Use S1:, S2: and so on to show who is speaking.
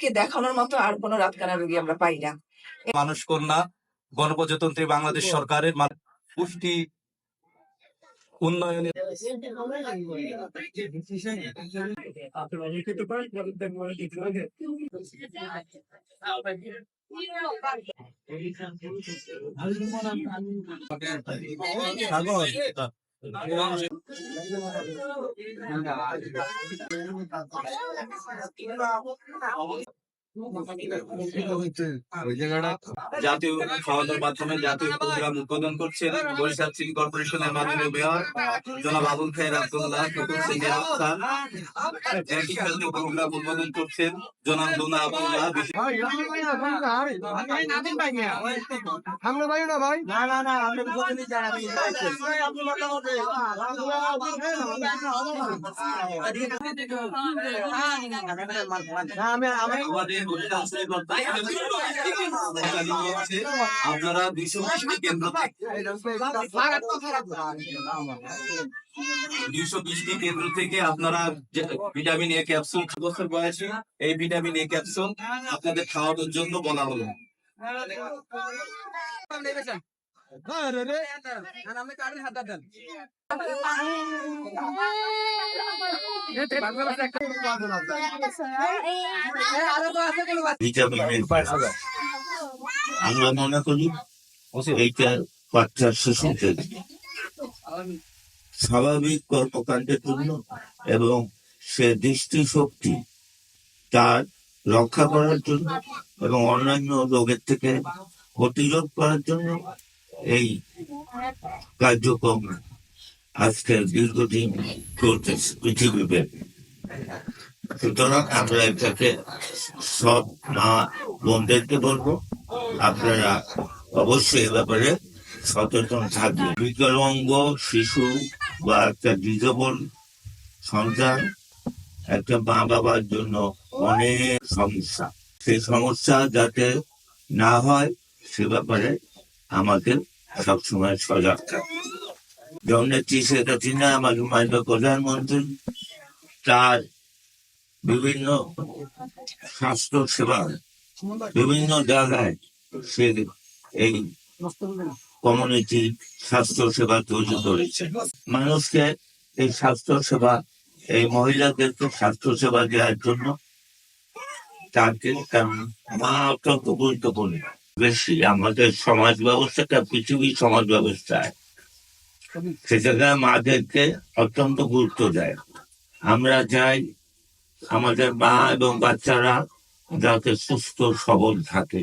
S1: কে দেখানোর মতো আর কোনো রাতকানা রোগী আমরা পাই না।
S2: মানুষ কন্যা গণপ্রজাতন্ত্রী বাংলাদেশ সরকারের পুষ্টি উন্নয়নের জাতীয় খাওয়ানোর মাধ্যমে জাতীয় প্রোগ্রাম উদ্বোধন করছেন বরিশাল সিটি কর্পোরেশনের মাননীয় মেয়র জনাব আবুল খায়ের আব্দুল্লাহ নতুন সিনিয়র আফসার একই সাথে প্রোগ্রাম উদ্বোধন করছেন জনাব লুনা আবুল্লাহ বিশেষ
S3: আমরা ভাই না ভাই
S2: না না না আমরা প্রতিনিধি জানাবি
S3: আমি আমি
S2: আমাদের আপনারা দুইশো কেন্দ্র দুইশো বিশটি কেন্দ্র থেকে আপনারা ভিটামিন এ ক্যাপসুল বছর বয়সে এই ভিটামিন এ ক্যাপসুল আপনাদের খাওয়ানোর জন্য বলা হলো
S4: আমরা মনে করি এইটা বাচ্চার শিশুদের স্বাভাবিক কর্মকাণ্ডের জন্য এবং সে দৃষ্টিশক্তি তার রক্ষা করার জন্য এবং অন্যান্য রোগের থেকে প্রতিরোধ করার জন্য এই কার্যক্রম আজকে দীর্ঘদিন চলতেছে পৃথিবীব্যাপী সুতরাং আমরা এটাকে সব মা বোনদেরকে বলব, আপনারা অবশ্যই এ ব্যাপারে সচেতন থাকবেন। বিকলাঙ্গ শিশু বা একটা ডিজেবল সন্তান একটা মা বাবার জন্য অনেক সমস্যা। সেই সমস্যা যাতে না হয় সে ব্যাপারে আমাদের সবসময় সজাগ থাকবে যেমন নেত্রী শেখ মাননীয় প্রধানমন্ত্রী? তার বিভিন্ন স্বাস্থ্য সেবা বিভিন্ন জায়গায় সে এই কমিউনিটি স্বাস্থ্য সেবা তৈরি করেছে। মানুষকে এই স্বাস্থ্য সেবা, এই মহিলাদেরকে স্বাস্থ্য সেবা দেওয়ার জন্য তাকে মা অত্যন্ত গুরুত্বপূর্ণ। বেশি। আমাদের সমাজ ব্যবস্থাটা পৃথিবীর সমাজ ব্যবস্থায় সেটাকে মাদেরকে অত্যন্ত গুরুত্ব দেয়। আমরা চাই আমাদের মা এবং বাচ্চারা যাতে সুস্থ, সবল থাকে।